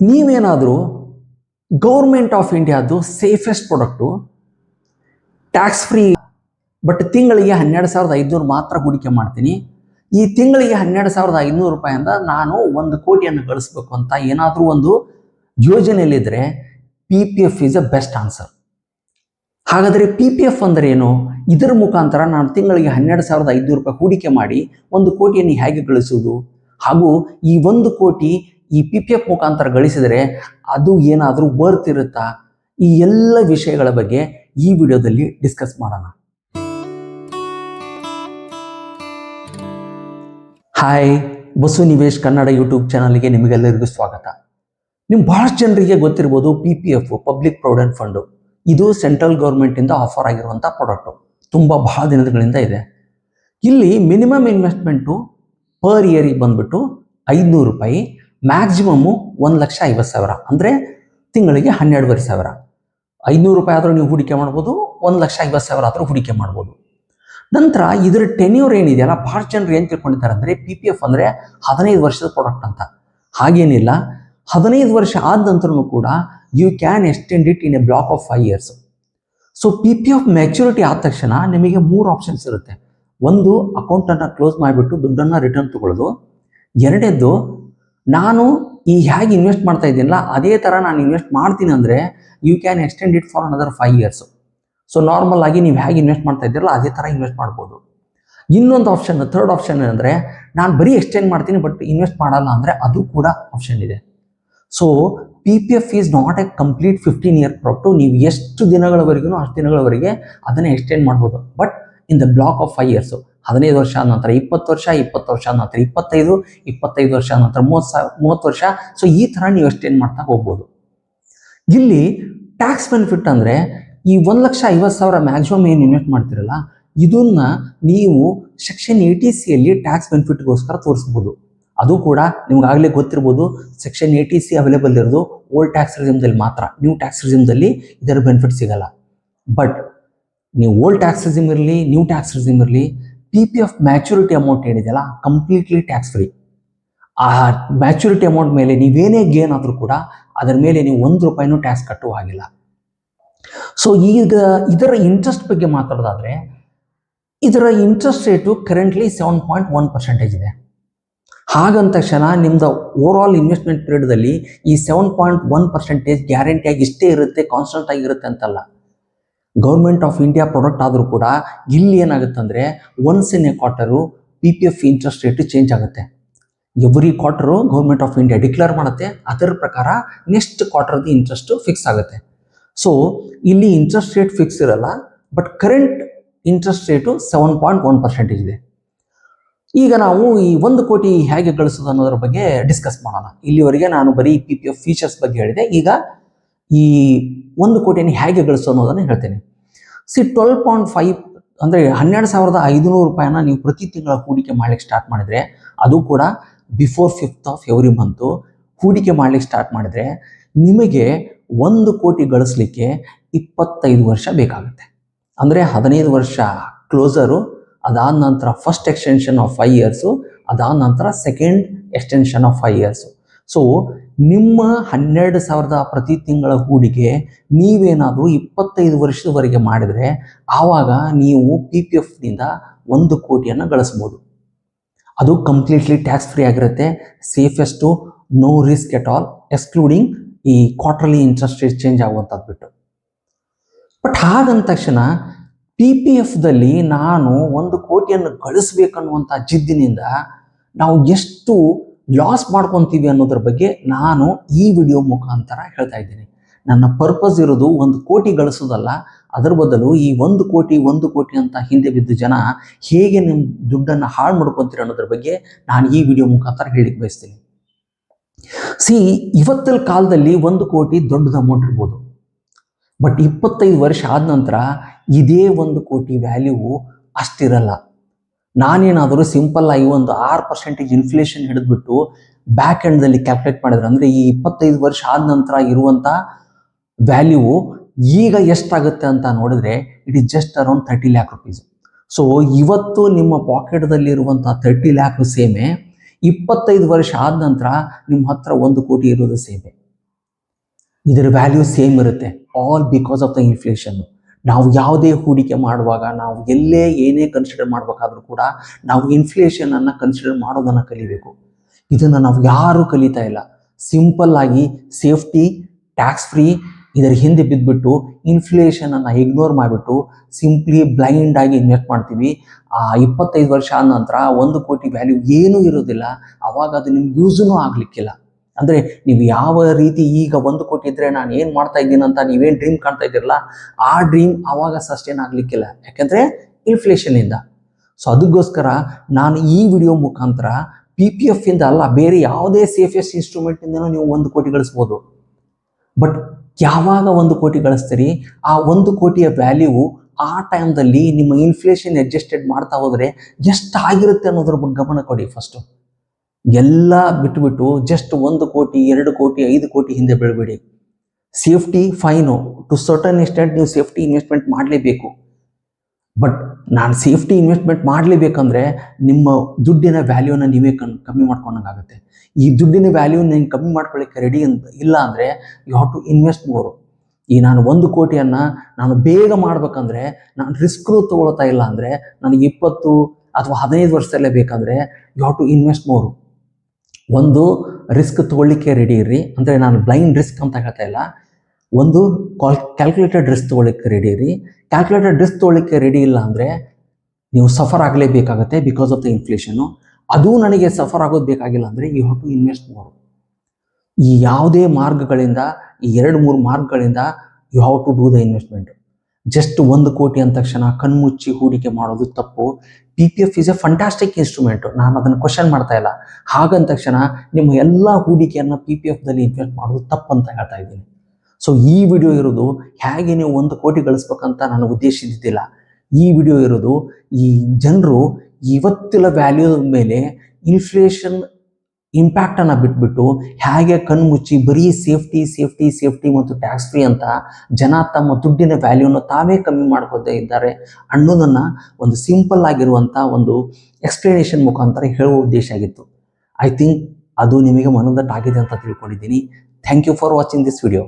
ನೀವೇನಾದರೂ government of ಇಂಡಿಯಾದ್ದು safest product tax free but ತಿಂಗಳಿಗೆ ಹನ್ನೆರಡು ಸಾವಿರದ ಐದುನೂರು ಮಾತ್ರ ಹೂಡಿಕೆ ಮಾಡ್ತೀನಿ. ಈ ತಿಂಗಳಿಗೆ ಹನ್ನೆರಡು ಸಾವಿರದ ಐದುನೂರು ರೂಪಾಯಿಂದ ನಾನು ಒಂದು ಕೋಟಿಯನ್ನು ಗಳಿಸ್ಬೇಕು ಅಂತ ಏನಾದರೂ ಒಂದು ಯೋಜನೆಯಲ್ಲಿದ್ದರೆ P P F is a best answer ಹಾಗಾದರೆ ಪಿ ಪಿ ಎಫ್ ಅಂದರೆ ಏನು? ಇದರ ಮುಖಾಂತರ ನಾನು ತಿಂಗಳಿಗೆ ಹನ್ನೆರಡು ಸಾವಿರದ ಐದುನೂರು ರೂಪಾಯಿ ಹೂಡಿಕೆ ಮಾಡಿ ಒಂದು ಕೋಟಿಯನ್ನು ಹೇಗೆ ಗಳಿಸುವುದು? ಹಾಗೂ ಈ ಒಂದು ಕೋಟಿ ಈ ಪಿ ಪಿ ಎಫ್ ಮುಖಾಂತರ ಗಳಿಸಿದರೆ ಅದು ಏನಾದರೂ ವರ್ತ್ ಇರುತ್ತಾ? ಈ ಎಲ್ಲ ವಿಷಯಗಳ ಬಗ್ಗೆ ಈ ವಿಡಿಯೋದಲ್ಲಿ ಡಿಸ್ಕಸ್ ಮಾಡೋಣ. ಹಾಯ್ ಬಸು ನಿವೇಶ್ ಕನ್ನಡ ಯೂಟ್ಯೂಬ್ ಚಾನಲ್ಗೆ ನಿಮಗೆಲ್ಲರಿಗೂ ಸ್ವಾಗತ. ನಿಮ್ಮ ಬಹಳಷ್ಟು ಜನರಿಗೆ ಗೊತ್ತಿರ್ಬೋದು P P F public provident fund ಇದು ಸೆಂಟ್ರಲ್ ಗೌರ್ಮೆಂಟಿಂದ ಆಫರ್ ಆಗಿರುವಂಥ ಪ್ರಾಡಕ್ಟು ತುಂಬ ಬಹಳ ದಿನಗಳಿಂದ ಇದೆ. ಇಲ್ಲಿ ಮಿನಿಮಮ್ ಇನ್ವೆಸ್ಟ್ಮೆಂಟು ಪರ್ ಇಯರಿಗೆ ಬಂದ್ಬಿಟ್ಟು ಐದುನೂರು ರೂಪಾಯಿ ಮ್ಯಾಕ್ಸಿಮಮ್ಮು ಒಂದು ಲಕ್ಷ ಐವತ್ತು ಸಾವಿರ. ಅಂದರೆ ತಿಂಗಳಿಗೆ ಹನ್ನೆರಡುವರೆ ಸಾವಿರ. ಐದುನೂರು ರೂಪಾಯಿ ಆದರೂ ನೀವು ಹೂಡಿಕೆ ಮಾಡ್ಬೋದು, ಒಂದು ಲಕ್ಷ ಐವತ್ತು ಸಾವಿರ ಆದರೂ ಹೂಡಿಕೆ ಮಾಡ್ಬೋದು. ನಂತರ ಇದರ ಟೆನ್ಯೂರ್ ಏನಿದೆಯಲ್ಲ, ಭಾಳ ಜನರು ಏನು ತಿಳ್ಕೊಂಡಿದ್ದಾರೆ ಅಂದರೆ ಪಿ ಪಿ ಎಫ್ ಅಂದರೆ ಹದಿನೈದು ವರ್ಷದ ಪ್ರಾಡಕ್ಟ್ ಅಂತ. ಹಾಗೇನಿಲ್ಲ. ಹದಿನೈದು ವರ್ಷ ಆದ ನಂತರನೂ ಕೂಡ you can extend it in a block of five years so P P F maturity ಆದ ತಕ್ಷಣ ನಿಮಗೆ ಮೂರು ಆಪ್ಷನ್ಸ್ ಇರುತ್ತೆ. ಒಂದು, ಅಕೌಂಟನ್ನು ಕ್ಲೋಸ್ ಮಾಡಿಬಿಟ್ಟು ದುಡ್ಡನ್ನು ರಿಟರ್ನ್ ತಗೊಳ್ಳೋದು. ಎರಡನೇದ್ದು ನಾನು ಈ ಹೇಗೆ ಇನ್ವೆಸ್ಟ್ ಮಾಡ್ತಾ ಇದ್ದೀನಲ್ಲ, ಅದೇ ಥರ ನಾನು ಇನ್ವೆಸ್ಟ್ ಮಾಡ್ತೀನಿ ಅಂದರೆ you can extend it for another five years so normal ಆಗಿ ನೀವು ಹೇಗೆ ಇನ್ವೆಸ್ಟ್ ಮಾಡ್ತಾ ಇದ್ದೀರಲ್ಲ, ಅದೇ ಥರ ಇನ್ವೆಸ್ಟ್ ಮಾಡ್ಬೋದು. ಇನ್ನೊಂದು ಆಪ್ಷನ್ ಥರ್ಡ್ ಆಪ್ಷನ್ ಏನಂದರೆ, ನಾನು ಬರೀ ಎಕ್ಸ್ಟೆಂಡ್ ಮಾಡ್ತೀನಿ ಬಟ್ ಇನ್ವೆಸ್ಟ್ ಮಾಡಲ್ಲ ಅಂದರೆ ಅದು ಕೂಡ ಆಪ್ಷನ್ ಇದೆ. So P P F is not a complete fifteen year prompt ನೀವು ಎಷ್ಟು ದಿನಗಳವರೆಗೂ, ಅಷ್ಟು ದಿನಗಳವರೆಗೆ ಅದನ್ನು ಎಕ್ಸ್ಟೆಂಡ್ ಮಾಡ್ಬೋದು. But in the block of five years ಹದಿನೈದು ವರ್ಷ ಆದ ನಂತರ, ಇಪ್ಪತ್ತು ವರ್ಷ ಇಪ್ಪತ್ತು ವರ್ಷ ನಂತರ, ಇಪ್ಪತ್ತೈದು ಇಪ್ಪತ್ತೈದು ವರ್ಷ ನಂತರ, ಮೂವತ್ತು ಸಾವಿರ ಮೂವತ್ತು ವರ್ಷ. ಸೊ ಈ ಥರ ನೀವು ಅಷ್ಟೇನು ಮಾಡ್ತಾ ಹೋಗ್ಬೋದು. ಇಲ್ಲಿ ಟ್ಯಾಕ್ಸ್ ಬೆನಿಫಿಟ್ ಅಂದರೆ, ಈ ಒಂದು ಲಕ್ಷ ಐವತ್ತು ಸಾವಿರ ಮ್ಯಾಕ್ಸಿಮಮ್ ಏನು ಇನ್ವೆಸ್ಟ್ ಮಾಡ್ತಿರಲ್ಲ, ಇದನ್ನ ನೀವು ಸೆಕ್ಷನ್ ಏಯ್ಟಿ ಸಿಯಲ್ಲಿ ಟ್ಯಾಕ್ಸ್ ಬೆನಿಫಿಟ್ಗೋಸ್ಕರ ತೋರಿಸ್ಬೋದು. ಅದು ಕೂಡ ನಿಮ್ಗಾಗಲೇ ಗೊತ್ತಿರ್ಬೋದು ಸೆಕ್ಷನ್ ಏಯ್ಟಿ ಸಿ ಅವೈಲೇಬಲ್ ಇರೋದು ಓಲ್ಡ್ ಟ್ಯಾಕ್ಸ್ ರಿಜಿಮ್ದಲ್ಲಿ ಮಾತ್ರ. ನ್ಯೂ ಟ್ಯಾಕ್ಸ್ ರಿಜಿಮ್ದಲ್ಲಿ ಇದರ ಬೆನಿಫಿಟ್ ಸಿಗಲ್ಲ. ಬಟ್ ನೀವು ಓಲ್ಡ್ ಟ್ಯಾಕ್ಸ್ ರಿಜಿಮ್ ಇರಲಿ ನ್ಯೂ ಟ್ಯಾಕ್ಸ್ ರಿಜಿಮ್ ಇರಲಿ P P F maturity amount ಏನಿದೆಯಲ್ಲ ಕಂಪ್ಲೀಟ್ಲಿ ಟ್ಯಾಕ್ಸ್ ಫ್ರೀ ಆ ಮ್ಯಾಚುರಿಟಿ ಅಮೌಂಟ್ ಮೇಲೆ ನೀವೇನೇ ಗೇನ್ ಆದರೂ ಕೂಡ ಅದರ ಮೇಲೆ ನೀವು ಒಂದು ರೂಪಾಯಿನೂ ಟ್ಯಾಕ್ಸ್ ಕಟ್ಟುವ ಹಾಗಿಲ್ಲ. ಸೊ ಈಗ ಇದರ ಇಂಟ್ರೆಸ್ಟ್ ಬಗ್ಗೆ ಮಾತಾಡೋದಾದರೆ, ಇದರ interest rate currently seven point one percentage ಇದೆ. ಹಾಗಂತ ತಕ್ಷಣ ನಿಮ್ದು ಓವರ್ ಆಲ್ ಇನ್ವೆಸ್ಟ್ಮೆಂಟ್ ಪೀರಿಯಡ್ದಲ್ಲಿ ಈ ಸೆವೆನ್ ಪಾಯಿಂಟ್ ಒನ್ ಪರ್ಸೆಂಟೇಜ್ ಗ್ಯಾರಂಟಿಯಾಗಿ ಇಷ್ಟೇ ಇರುತ್ತೆ ಕಾನ್ಸ್ಟೆಂಟ್ ಆಗಿರುತ್ತೆ ಅಂತಲ್ಲ. ಗೌರ್ಮೆಂಟ್ ಆಫ್ ಇಂಡಿಯಾ ಪ್ರಾಡಕ್ಟ್ ಆದರೂ ಕೂಡ ಇಲ್ಲಿ ಏನಾಗುತ್ತೆ ಅಂದರೆ once in a quarter P P F interest rate change ಆಗುತ್ತೆ. Every quarter government of India declare ಮಾಡುತ್ತೆ. ಅದರ ಪ್ರಕಾರ ನೆಕ್ಸ್ಟ್ ಕ್ವಾರ್ಟರ್ದು ಇಂಟ್ರೆಸ್ಟು ಫಿಕ್ಸ್ ಆಗುತ್ತೆ. ಸೊ ಇಲ್ಲಿ ಇಂಟ್ರೆಸ್ಟ್ ರೇಟ್ ಫಿಕ್ಸ್ ಇರಲ್ಲ but current interest rate seven point one percentage ಇದೆ. ಈಗ ನಾವು ಈ ಒಂದು ಕೋಟಿ ಹೇಗೆ ಗಳಿಸೋದು ಅನ್ನೋದ್ರ ಬಗ್ಗೆ ಡಿಸ್ಕಸ್ ಮಾಡೋಣ. ಇಲ್ಲಿವರೆಗೆ ನಾನು ಬರೀ ಪಿ ಪಿ ಎಫ್ ಫೀಚರ್ಸ್ ಬಗ್ಗೆ ಹೇಳಿದೆ. ಈಗ ಈ ಒಂದು ಕೋಟಿಯನ್ನು ಹೇಗೆ ಗಳಿಸೋ ಅನ್ನೋದನ್ನು ಹೇಳ್ತೇನೆ. ಸಿ ಟ್ವೆಲ್ ಪಾಯಿಂಟ್ ಫೈವ್ ಅಂದರೆ ಹನ್ನೆರಡು ಸಾವಿರದ ಐದುನೂರು ರೂಪಾಯಿನ ನೀವು ಪ್ರತಿ ತಿಂಗಳ ಹೂಡಿಕೆ ಮಾಡ್ಲಿಕ್ಕೆ ಸ್ಟಾರ್ಟ್ ಮಾಡಿದರೆ, ಅದು ಕೂಡ before fifth of every month ಹೂಡಿಕೆ ಮಾಡ್ಲಿಕ್ಕೆ ಸ್ಟಾರ್ಟ್ ಮಾಡಿದರೆ ನಿಮಗೆ ಒಂದು ಕೋಟಿ ಗಳಿಸ್ಲಿಕ್ಕೆ ಇಪ್ಪತ್ತೈದು ವರ್ಷ ಬೇಕಾಗುತ್ತೆ. ಅಂದರೆ ಹದಿನೈದು ವರ್ಷ ಕ್ಲೋಸರು ಅದಾದ ನಂತರ first extension of five years ಅದಾದ ನಂತರ second extension of five years so ನಿಮ್ಮ ಹನ್ನೆರಡು ಸಾವಿರದ ಪ್ರತಿ ತಿಂಗಳ ಹೂಡಿಕೆ ನೀವೇನಾದರೂ ಇಪ್ಪತ್ತೈದು ವರ್ಷದವರೆಗೆ ಮಾಡಿದರೆ ಆವಾಗ ನೀವು ಪಿ ಪಿ ಎಫ್ನಿಂದ ಒಂದು ಕೋಟಿಯನ್ನು ಗಳಿಸ್ಬೋದು ಅದು ಕಂಪ್ಲೀಟ್ಲಿ ಟ್ಯಾಕ್ಸ್ ಫ್ರೀ ಆಗಿರುತ್ತೆ. Safest no risk at all excluding ಈ ಕ್ವಾರ್ಟರ್ಲಿ ಇಂಟ್ರೆಸ್ಟ್ ರೇಟ್ ಚೇಂಜ್ ಆಗುವಂಥದ್ದು ಬಿಟ್ಟು. ಬಟ್ ಹಾಗಂದ ತಕ್ಷಣ ಪಿ ಪಿ ಎಫ್ದಲ್ಲಿ ನಾನು ಒಂದು ಕೋಟಿಯನ್ನು ಗಳಿಸ್ಬೇಕನ್ನುವಂಥ ಜಿದ್ದಿನಿಂದ ನಾವು ಎಷ್ಟು ಲಾಸ್ ಮಾಡ್ಕೊತೀವಿ ಅನ್ನೋದ್ರ ಬಗ್ಗೆ ನಾನು ಈ ವಿಡಿಯೋ ಮುಖಾಂತರ ಹೇಳ್ತಾ ಇದ್ದೀನಿ. ನನ್ನ ಪರ್ಪಸ್ ಇರೋದು ಒಂದು ಕೋಟಿ ಗಳಿಸೋದಲ್ಲ, ಅದರ ಬದಲು ಈ ಒಂದು ಕೋಟಿ ಒಂದು ಕೋಟಿ ಅಂತ ಹಿಂದೆ ಬಿದ್ದ ಜನ ಹೇಗೆ ನಿಮ್ಮ ದುಡ್ಡನ್ನು ಹಾಳು ಮಾಡ್ಕೊತೀರಿ ಅನ್ನೋದ್ರ ಬಗ್ಗೆ ನಾನು ಈ ವಿಡಿಯೋ ಮುಖಾಂತರ ಹೇಳಿಕ್ಕೆ ಬಯಸ್ತೀನಿ. ಸಿ ಇವತ್ತಿನ ಕಾಲದಲ್ಲಿ ಒಂದು ಕೋಟಿ ದೊಡ್ಡದ ಅಮೌಂಟ್ ಇರ್ಬೋದು. ಬಟ್ ಇಪ್ಪತ್ತೈದು ವರ್ಷ ಆದ ನಂತರ ಇದೇ ಒಂದು ಕೋಟಿ ವ್ಯಾಲ್ಯೂ ಅಷ್ಟಿರಲ್ಲ. ನಾನೇನಾದರೂ ಸಿಂಪಲ್ ಆಗಿ ಒಂದು ಆರು ಪರ್ಸೆಂಟೇಜ್ ಇನ್ಫ್ಲೇಷನ್ ಹಿಡಿದ್ಬಿಟ್ಟು ಬ್ಯಾಕ್ ಎಂಡ್ದಲ್ಲಿ ಕ್ಯಾಲ್ಕುಲೇಟ್ ಮಾಡಿದ್ರೆ, ಅಂದರೆ ಈ ಇಪ್ಪತ್ತೈದು ವರ್ಷ ಆದ ನಂತರ ಇರುವಂಥ ವ್ಯಾಲ್ಯೂ ಈಗ ಎಷ್ಟಾಗುತ್ತೆ ಅಂತ ನೋಡಿದ್ರೆ it is just around thirty lakh rupees so ಇವತ್ತು ನಿಮ್ಮ ಪಾಕೆಟ್ದಲ್ಲಿರುವಂಥ ತರ್ಟಿ ಲ್ಯಾಕ್ ಸೇಮೆ, ಇಪ್ಪತ್ತೈದು ವರ್ಷ ಆದ ನಂತರ ನಿಮ್ಮ ಹತ್ರ ಒಂದು ಕೋಟಿ ಇರೋದು ಸೇಮೆ. ಇದರ ವ್ಯಾಲ್ಯೂ ಸೇಮ್ ಇರುತ್ತೆ all because of the inflation ನಾವು ಯಾವುದೇ ಹೂಡಿಕೆ ಮಾಡುವಾಗ, ನಾವು ಎಲ್ಲೇ ಏನೇ ಕನ್ಸಿಡರ್ ಮಾಡಬೇಕಾದ್ರೂ ಕೂಡ ನಾವು ಇನ್ಫ್ಲೇಷನನ್ನು ಕನ್ಸಿಡರ್ ಮಾಡೋದನ್ನು ಕಲಿಬೇಕು. ಇದನ್ನು ನಾವು ಯಾರೂ ಕಲಿತಾ ಇಲ್ಲ. ಸಿಂಪಲ್ ಆಗಿ ಸೇಫ್ಟಿ ಟ್ಯಾಕ್ಸ್ ಫ್ರೀ ಇದರ ಹಿಂದೆ ಬಿದ್ದುಬಿಟ್ಟು ಇನ್ಫ್ಲೇಷನನ್ನು ಇಗ್ನೋರ್ ಮಾಡಿಬಿಟ್ಟು ಸಿಂಪ್ಲಿ ಬ್ಲೈಂಡ್ ಆಗಿ ಇನ್ವೆಸ್ಟ್ ಮಾಡ್ತೀವಿ. ಆ ಇಪ್ಪತ್ತೈದು ವರ್ಷ ಆದ ನಂತರ ಒಂದು ಕೋಟಿ ವ್ಯಾಲ್ಯೂ ಏನೂ ಇರೋದಿಲ್ಲ ಅವಾಗ ಅದು ನಿಮ್ಗೆ ಯೂಸೂ ಆಗಲಿಕ್ಕಿಲ್ಲ. ಅಂದರೆ ನೀವು ಯಾವ ರೀತಿ ಈಗ ಒಂದು ಕೋಟಿ ಇದ್ದರೆ ನಾನು ಏನು ಮಾಡ್ತಾ ಇದ್ದೀನಿ ಅಂತ ನೀವೇನು ಡ್ರೀಮ್ ಕಾಣ್ತಾ ಇದ್ದೀರಲ್ಲ, ಆ ಡ್ರೀಮ್ ಆವಾಗ ಸಸ್ಟೈನ್ ಆಗಲಿಕ್ಕಿಲ್ಲ. ಯಾಕೆಂದರೆ ಇನ್ಫ್ಲೇಷನಿಂದ ಸೊ ಅದಕ್ಕೋಸ್ಕರ ನಾನು ಈ ವಿಡಿಯೋ ಮುಖಾಂತರ ಪಿ ಪಿ ಎಫ್ ಇಂದ ಅಲ್ಲ, ಬೇರೆ ಯಾವುದೇ ಸೇಫೆಸ್ಟ್ ಇನ್ಸ್ಟ್ರೂಮೆಂಟಿಂದನೂ ನೀವು ಒಂದು ಕೋಟಿ ಗಳಿಸ್ಬೋದು. ಬಟ್ ಯಾವಾಗ ಒಂದು ಕೋಟಿ ಗಳಿಸ್ತೀರಿ, ಆ ಒಂದು ಕೋಟಿಯ ವ್ಯಾಲ್ಯೂ ಆ ಟೈಮ್ದಲ್ಲಿ ನಿಮ್ಮ ಇನ್ಫ್ಲೇಷನ್ ಅಡ್ಜಸ್ಟೆಡ್ ಮಾಡ್ತಾ ಹೋದರೆ ಎಷ್ಟು ಆಗಿರುತ್ತೆ ಅನ್ನೋದ್ರ ಬಗ್ಗೆ ಗಮನ ಕೊಡಿ ಫಸ್ಟು ಎಲ್ಲ ಬಿಟ್ಬಿಟ್ಟು ಜಸ್ಟ್ ಒಂದು ಕೋಟಿ, ಎರಡು ಕೋಟಿ, ಐದು ಕೋಟಿ ಹಿಂದೆ ಬೀಳಬೇಡಿ. Safety fine to certain extent ನೀವು ಸೇಫ್ಟಿ ಇನ್ವೆಸ್ಟ್ಮೆಂಟ್ ಮಾಡಲೇಬೇಕು. ಬಟ್ ನಾನು ಸೇಫ್ಟಿ ಇನ್ವೆಸ್ಟ್ಮೆಂಟ್ ಮಾಡಲೇಬೇಕಂದ್ರೆ ನಿಮ್ಮ ದುಡ್ಡಿನ ವ್ಯಾಲ್ಯೂನ ನೀವೇ ಕನ್ ಕಮ್ಮಿ ಮಾಡ್ಕೊಂಡಂಗಾಗುತ್ತೆ ಈ ದುಡ್ಡಿನ ವ್ಯಾಲ್ಯೂ ನೀನು ಕಮ್ಮಿ ಮಾಡ್ಕೊಳ್ಳಿಕ್ಕೆ ರೆಡಿ ಅಂತ ಇಲ್ಲ ಅಂದರೆ you have to invest more ಈ ನಾನು ಒಂದು ಕೋಟಿಯನ್ನು ನಾನು ಬೇಗ ಮಾಡ್ಬೇಕಂದ್ರೆ, ನಾನು ರಿಸ್ಕ್ ತೊಗೊಳ್ತಾ ಇಲ್ಲ ಅಂದರೆ ನನಗೆ ಇಪ್ಪತ್ತು ಅಥವಾ ಹದಿನೈದು ವರ್ಷದಲ್ಲೇ ಬೇಕಂದರೆ you have to invest more ಒಂದು ರಿಸ್ಕ್ ತೊಗೊಳ್ಳಿಕ್ಕೆ ರೆಡಿ ಇರಿ ಅಂದರೆ ನಾನು ಬ್ಲೈಂಡ್ ರಿಸ್ಕ್ ಅಂತ ಹೇಳ್ತಾ ಇಲ್ಲ. ಒಂದು ಕಾಲ್ ಕ್ಯಾಲ್ಕುಲೇಟೆಡ್ ರಿಸ್ಕ್ ತೊಗೊಳ್ಳಿಕ್ಕೆ ರೆಡಿ ಇರಿ ಕ್ಯಾಲ್ಕುಲೇಟೆಡ್ ರಿಸ್ಕ್ ತೊಗೊಳ್ಳಿಕ್ಕೆ ರೆಡಿ ಇಲ್ಲ ಅಂದರೆ ನೀವು ಸಫರ್ ಆಗಲೇಬೇಕಾಗತ್ತೆ ಬಿಕಾಸ್ ಆಫ್ ದ ಇನ್ಫ್ಲೇಷನ್ನು ಅದು ನನಗೆ ಸಫರ್ ಆಗೋದು ಬೇಕಾಗಿಲ್ಲ ಅಂದರೆ you have to invest more ಈ ಯಾವುದೇ ಮಾರ್ಗಗಳಿಂದ, ಈ ಎರಡು ಮೂರು ಮಾರ್ಗಗಳಿಂದ you have to do the investment just ಒಂದು ಕೋಟಿ ಅಂದ ತಕ್ಷಣ ಕಣ್ಮುಚ್ಚಿ ಹೂಡಿಕೆ ಮಾಡೋದು ತಪ್ಪು. P P F is a fantastic instrument ನಾನು ಅದನ್ನು ಕ್ವಶನ್ ಮಾಡ್ತಾ ಇಲ್ಲ. ಹಾಗಂದ ತಕ್ಷಣ ನಿಮ್ಮ ಎಲ್ಲ ಹೂಡಿಕೆಯನ್ನು ಪಿ ಪಿ ಎಫ್ದಲ್ಲಿ ಇನ್ವೆಸ್ಟ್ ಮಾಡೋದು ತಪ್ಪು ಅಂತ ಹೇಳ್ತಾ ಇದ್ದೀನಿ. ಸೊ ಈ ವಿಡಿಯೋ ಇರೋದು ಹೇಗೆ ನೀವು ಒಂದು ಕೋಟಿ ಗಳಿಸ್ಬೇಕಂತ ನಾನು ಉದ್ದೇಶಿಸಿದ್ದಿಲ್ಲ ಈ ವಿಡಿಯೋ ಇರೋದು ಈ ಜನರು ಇವತ್ತಿನ ವ್ಯಾಲ್ಯೂ ಮೇಲೆ ಇನ್ಫ್ಲೇಷನ್ ಇಂಪ್ಯಾಕ್ಟನ್ನು ಬಿಟ್ಬಿಟ್ಟು ಹೇಗೆ ಕಣ್ಮುಚ್ಚಿ ಬರೀ ಸೇಫ್ಟಿ ಸೇಫ್ಟಿ ಸೇಫ್ಟಿ ಮತ್ತು ಟ್ಯಾಕ್ಸ್ ಫ್ರೀ ಅಂತ ಜನ ತಮ್ಮ ದುಡ್ಡಿನ ವ್ಯಾಲ್ಯೂನ ತಾವೇ ಕಮ್ಮಿ ಮಾಡ್ಕೋದೇ ಇದ್ದಾರೆ ಅನ್ನೋದನ್ನು ಒಂದು ಸಿಂಪಲ್ ಆಗಿರುವಂಥ ಒಂದು ಎಕ್ಸ್ಪ್ಲನೇಷನ್ ಮುಖಾಂತರ ಹೇಳುವ ಉದ್ದೇಶ ಆಗಿತ್ತು. ಐ ಥಿಂಕ್ ಅದು ನಿಮಗೆ ಮನದಟ್ಟಾಗಿದೆ ಅಂತ ತಿಳ್ಕೊಂಡಿದ್ದೀನಿ. Thank you for watching this video